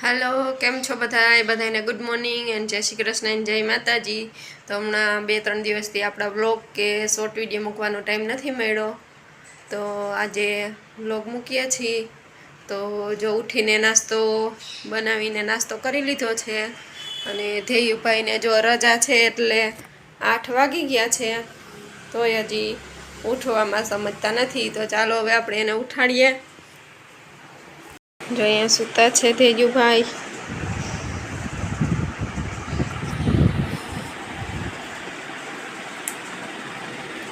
હાલો કેમ છો બધા બધાને ગુડ મોર્નિંગ એન્ડ જય શ્રી કૃષ્ણ એન્ડ જય માતાજી. તો હમણાં બે ત્રણ દિવસથી આપણા બ્લોગ કે શોર્ટ વીડિયો મૂકવાનો ટાઈમ નથી મળ્યો. તો આજે બ્લોગ મૂકીએ છીએ. તો જો ઉઠીને નાસ્તો બનાવીને નાસ્તો કરી લીધો છે અને ધેયુભાઈને જો રજા છે એટલે આઠ વાગી ગયા છે. તોય હજી ઉઠવામાં સમજતા નથી. તો ચાલો હવે આપણે એને ઉઠાડીએ. જો અહીંયા સૂતા છે તેજુભાઈ.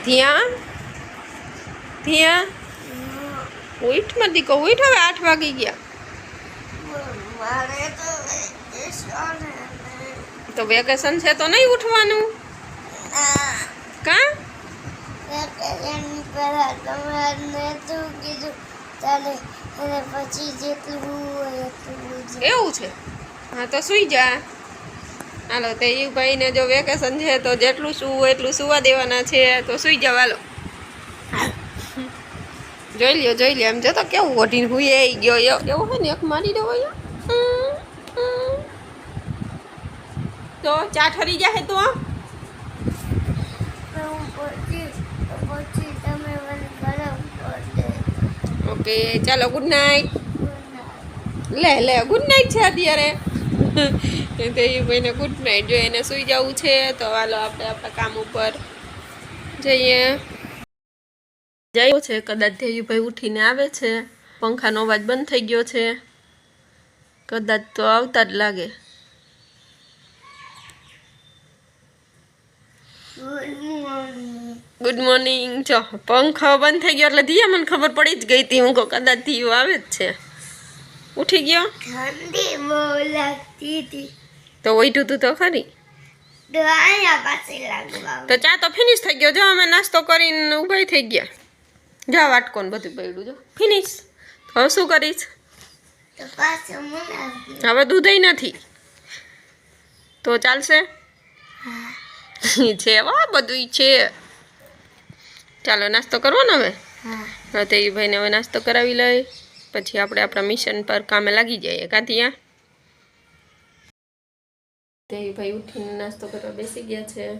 ધ્યાન ધ્યાન ઉઠ મત દીકો ઉઠ હવે આઠ વાગી ગયા. મારે તો વેકેશન હે. તો વેકેશન છે તો નહીં ઉઠવાનું? આ કા? વેકેશન પહેલા તમારે તું કીધું? ચાલે અને પછી જેટલું હોય એટલું એવું છે? હા તો સુઈ જા. હાલો તે ભાઈને જો વેકેશન છે તો જેટલું સૂવું એટલું સુવા દેવાના છે તો સુઈ જાવ હાલો. જોઈ લ્યો જોઈ લ્યો એમ જતો કેવું ઓઢીને હુઈ ગયો એવો હોય ને એક મારી દેવો. તો ચા ઠરી જાય તો પછી પછી તમે મને ગરમ કરી ઓકે ચાલો ગુડ નાઇટ લે લે ગુડ નાઇટ છે અત્યારે. તો ભાઈને ગુડ નાઇટ જો એને સુઈ જવું છે, તો હાલો આપણે આપણા કામ ઉપર જઈએ. જાય છે, કદાચ ધેયુભાઈ ઉઠીને આવે છે. પંખાનો અવાજ બંધ થઈ ગયો છે. કદાચ તો આવતા જ લાગે. ગુડ મોર્નિંગ જો પંખો બંધ થઈ ગયો એટલે ધીયા મને ખબર પડી જ ગઈ હતી. હું કદાચ ધીયો આવે જ છે. ઉઠી ગયો? ઠંડી બહુ લાગતી હતી. તો ઓઈટું તું તો ખરી? તો ચા તો ફિનિશ થઈ ગયો. જો અમે નાસ્તો કરીને ઊભાઈ થઈ ગયા. જા વાટકોન બધું પડ્યું જો ફિનિશ હવે શું કરીશ? હવે દૂધય નથી. તો ચાલશે? છે વા બધું છે. ચાલો નાસ્તો કરવો ને હવે? હા. તે ભાઈને હવે નાસ્તો કરાવી લઈ. પછી આપણે આપણા મિશન પર કામે લાગી જઈએ. કાંતિયા તે ભાઈ ઉઠીને નાસ્તો કરવા બેસી ગયા છે.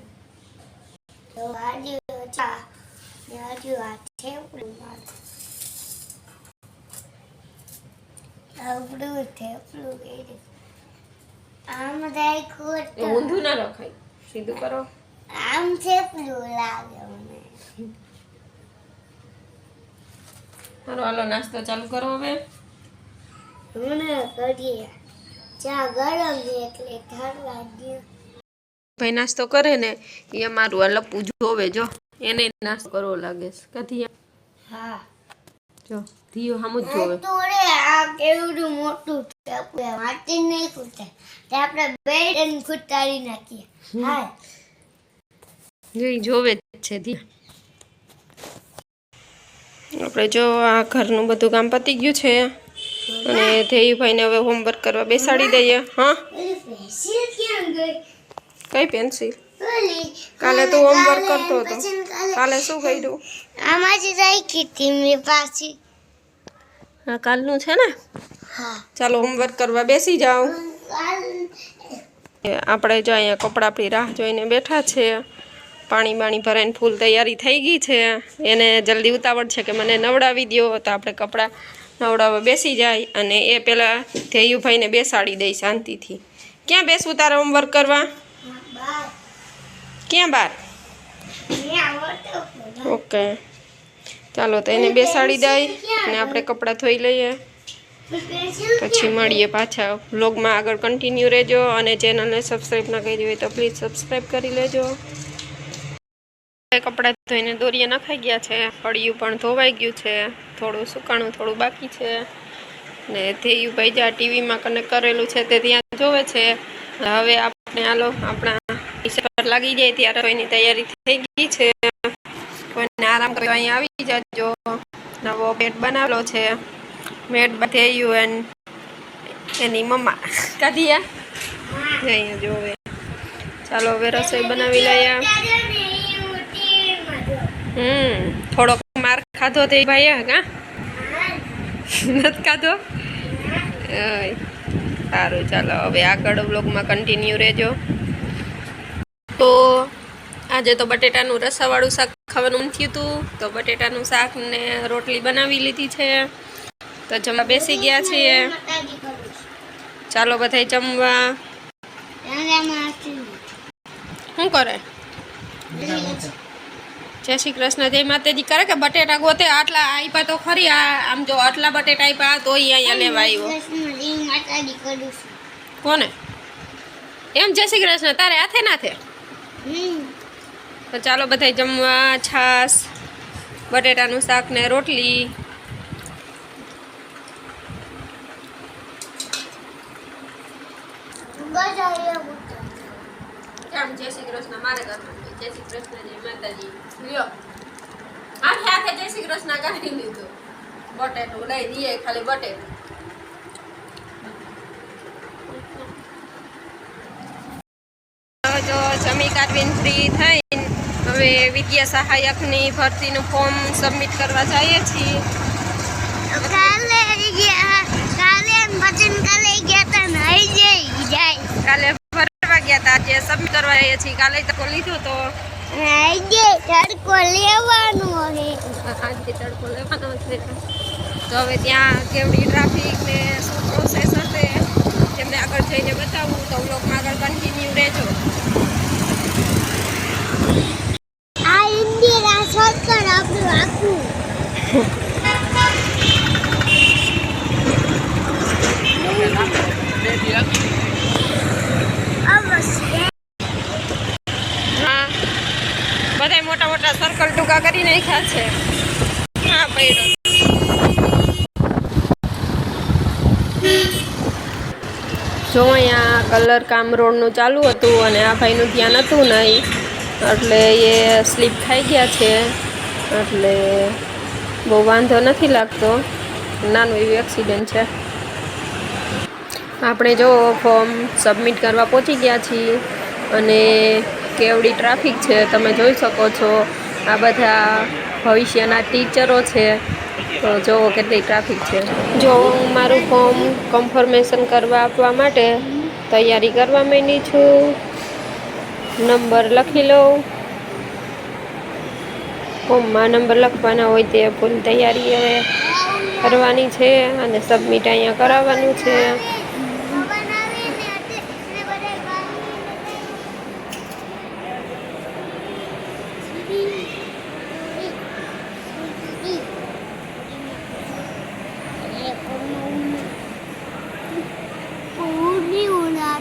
એ ઊંધું ના રખાય. સીધું કરો. આમ છે લાગે મને. હાલો હાલો નાસ્તો ચાલુ કરો હવે. ભાઈ નાસ્તો કરે ને એ અમારું આ લપુ જોવે જો. એને નાસ્તો કરવો લાગે છે. કથી હા. જો ધીયો હમ જ જોવે. તો રે આ કેવડું મોટું થેપલું વાંચી નહીં ખૂટે. તે આપણે બેડ અને ખૂટાડી નાખીએ. હા જોઈ જોવે જ છે ધીયા. આપણે જો આ ઘરનું બધું કામ પતી ગયું છે અને ધેયુભાઈને હવે હોમવર્ક કરવા બેસાડી દઈએ હા? કઈ પેન્સિલ કાલે તો હોમવર્ક કરતો હતો. કાલે કાલે શું કર્યું? આમાં જ રાખી હતી મેં પાછી. હા કાલનું છે ને? ચાલો હોમવર્ક કરવા બેસી જાઓ. આપણે જો અહીંયા કપડાં આપણી રાહ જોઈને બેઠા છે. પાણી બાણી ભરાઈને ફૂલ તૈયારી થઈ ગઈ છે. એને જલ્દી ઉતાવળ છે કે મને નવડાવી દ્યો, તો આપણે કપડાં નવડાવવા બેસી જાય અને એ પહેલાં ધેયુભાઈને બેસાડી દઈ શાંતિથી. ક્યાં બેસવું તારે હોમવર્ક કરવા? ક્યાં બાર? ઓકે. ચાલો તો એને બેસાડી દઈ અને આપણે કપડાં ધોઈ લઈએ. પછી મળીએ પાછા વ્લોગમાં આગળ કન્ટિન્યુ રહેજો અને ચેનલને સબસ્ક્રાઈબ ના કરી હોય તો પ્લીઝ સબસ્ક્રાઈબ કરી લેજો. કપડાં ધોઈને દોરીએ નખાઈ ગયા છે ફળિયું પણ ધોવાઈ ગયું છે, થોડું સુકાણું, થોડું બાકી છે. ને ધેયુભાઈ જ્યાં ટીવીમાં કનેક્ટ કરેલું છે, તે ત્યાં જોવે છે. હવે આપણે હાલો, આપણા પર લાગી જાય ત્યારે એની તૈયારી થઈ ગઈ છે. કોઈને આરામ કરવા અહીંયા આવી જાજો. નવો પેટ બનાવેલો છે. મેટ થયું એન્ડ એની મમ્મા. કાઢીયા અહીંયા જોવે. ચાલો હવે રસોઈ બનાવી લઈએ. હમ થોડોક માર ખાધો તે ભાઈ હા? નથી ખાધો. સારું ચાલો હવે આગળ બ્લોગમાં કન્ટિન્યુ રહેજો. તો આજે તો બટેટાનું રસાવાળું શાક ખાવાનું થયું હતું તો બટેટાનું શાક ને રોટલી બનાવી લીધી છે. તો જમવા બેસી ગયા છીએ. ચાલો બધાય જમવા. શું કરે? જય શ્રી કૃષ્ણ જય માતાજી. કરે કે બટેટા ગોતે આટલા આપ્યા તો ખરી. આ આમ જો આટલા બટેટા આપ્યા તો અહીંયા લેવા આવ્યો. કોને? એમ જય શ્રી કૃષ્ણ તારે હાથે નાથે હમ. તો ચાલો બધાય જમવા છાશ બટેટાનું શાક ને રોટલી. બધા જય શ્રી કૃષ્ણ મારે કરવાનું જય શ્રી કૃષ્ણ જય માતાજી. લ્યો. આખે આખે જય શ્રી કૃષ્ણ કાઢી લીધું. બટેટું ઉડાઈ દઈએ ખાલી બટેટું. જો જમી કાઢવીને ફ્રી થઈને હવે વિદ્યા સહાયકની ભરતીનું ફોર્મ સબમિટ કરવા જઈએ છીએ કાલે ગયા કાલે ભજન કાલે ગયા તા નાઈ જઈ જાય કાલે ભરવા ગયા હતા આજે છીએ કાલે તડકો લીધું તો? આજે તડકો લેવાનો છે. આજે તડકો લેવાનો છે. તો હવે ત્યાં કેવડી ટ્રાફિક ને શું પ્રોસેસ હશે તેમને આગળ જઈને બતાવું. તો બ્લોગમાં આગળ કન્ટિન્યુ રહેજો આ ઇન્ડિયા સરકાર આપણું આખું અવશ્ય હા બધાય મોટા મોટા સર્કલ ટૂંકા કરી છે. હા પડ્યો જો અહીંયા કલર કામ રોડનું ચાલુ હતું અને આ ભાઈનું ધ્યાન હતું નહીં, એટલે એ સ્લીપ ખાઈ ગયા છે. એટલે બહુ વાંધો નથી લાગતો. નાનું એવું એક્સિડન્ટ છે. આપણે જો ફોર્મ સબમિટ કરવા પહોંચી ગયા છીએ અને કેવડી ટ્રાફિક છે, તમે જોઈ શકો છો. આ બધા ભવિષ્યના ટીચરો છે, તો જુઓ કેટલી ટ્રાફિક છે. જો હું મારું ફોર્મ કન્ફર્મેશન કરવા આપવા માટે તૈયારી કરવા માંડી છું, નંબર લખી લઉં. ફોર્મમાં નંબર લખવાના હોય તે ફૂલ તૈયારી કરવાની છે અને સબમિટ અહીંયા કરાવવાનું છે બનાવીને એટલે બધા પૂર્ણી ઉના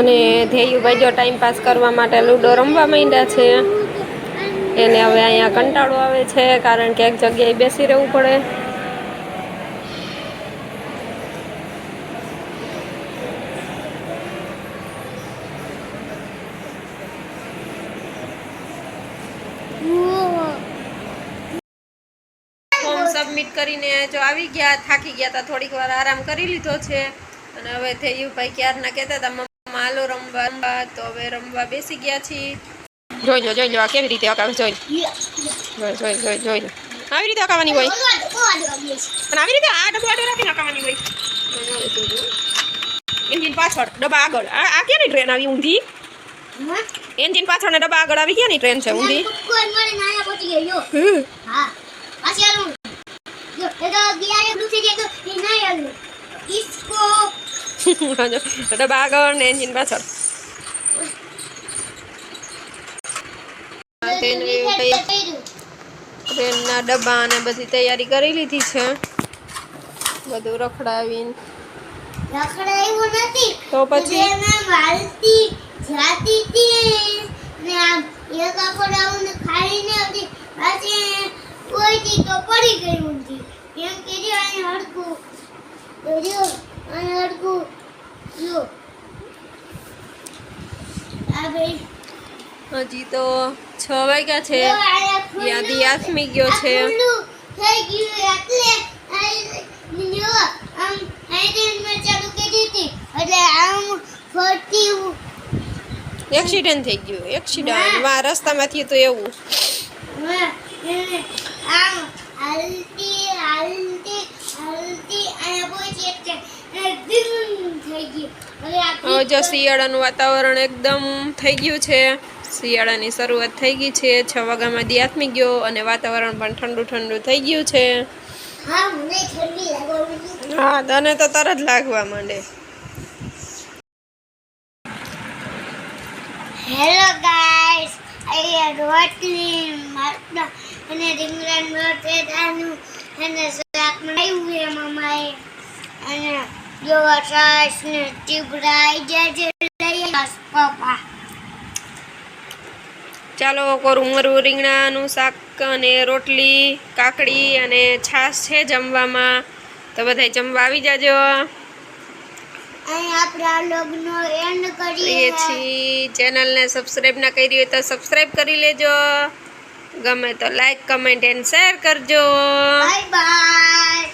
અને ધેયુભાઈ જો ટાઈમ પાસ કરવા માટે લૂડો રમવા માંડ્યા છે. એને હવે અહીંયા કંટાળો આવે છે, કારણ કે એક જગ્યાએ બેસી રહેવું પડે. સબમિટ કરીને જો આવી ગયા, થાકી ગયા હતા થોડીક વાર આરામ કરી લીધો છે. અને હવે ધેયુભાઈ ક્યારના કહેતા હતા હાલો રમવા રમવા તો હવે રમવા બેસી ગયા છીએ. જોઈ લો જોઈ લો આ કેવી રીતે હકાવે જોઈ લો. જોઈ જોઈ જોઈ જોઈ લો. આવી રીતે હકાવાની હોય? અને આવી રીતે આ ડબ્બો આડો રાખીને હકાવાની હોય? એન્જિન પાછળ ડબ્બા આગળ. આ આ ક્યાંની ટ્રેન આવી ઊંધી? એન્જિન પાછળ ને ડબ્બા આગળ આવી ક્યાંની ટ્રેન છે ઊંધી. હા પાછી આલું જો એ તો ગિયા એ બ્લુ થઈ જાય તો એ ના આલું એટલે બાગ ને એન્જિન પાછળ ટ્રેનના ડબ્બા ને બધી તૈયારી કરી લીધી છે. બધું રખડાવીને. રખડાયું તો પછી? વાલતી જાતી ને ખાઈને કોઈ તો પડી ગયું હતી એમ હડકું હજી તો છ વાગ્યા છે. યાદી આથમી ગયો છે. એક્સિડન્ટ થઈ ગયું એક્સિડન્ટ. વા રસ્તામાંથી તો એવું. આમ હાલતી હાલતી જો શિયાળાનું વાતાવરણ એકદમ થઈ ગયું છે. શિયાળાની શરૂઆત થઈ ગઈ છે. છ વાગ્યામાં દી આથમી ગયો અને વાતાવરણ પણ ઠંડુ ઠંડુ થઈ ગયું છે. હા તને તો તરત લાગવા માંડે. હેલો ગાઈસ અહીંયા રોટલી માતા અને રીંગણાનું બટેટાનું અને શાક બનાવ્યું છે મમ્માએ અને જો છાશ ને ચીબડા આવી છે લઈ પપ્પા ચાલો કોરું રીંગણાનું શાક અને રોટલી કાકડી અને છાશ છે જમવામાં. તો બધાય જમવા આવી જાજો. કરીએ. કરીએ છીએ. ચેનલને સબસ્ક્રાઈબ ના કરી હોય તો સબસ્ક્રાઈબ કરી લેજો. ગમે તો લાઈક કમેન્ટ એન્ડ શેર કરજો. Bye bye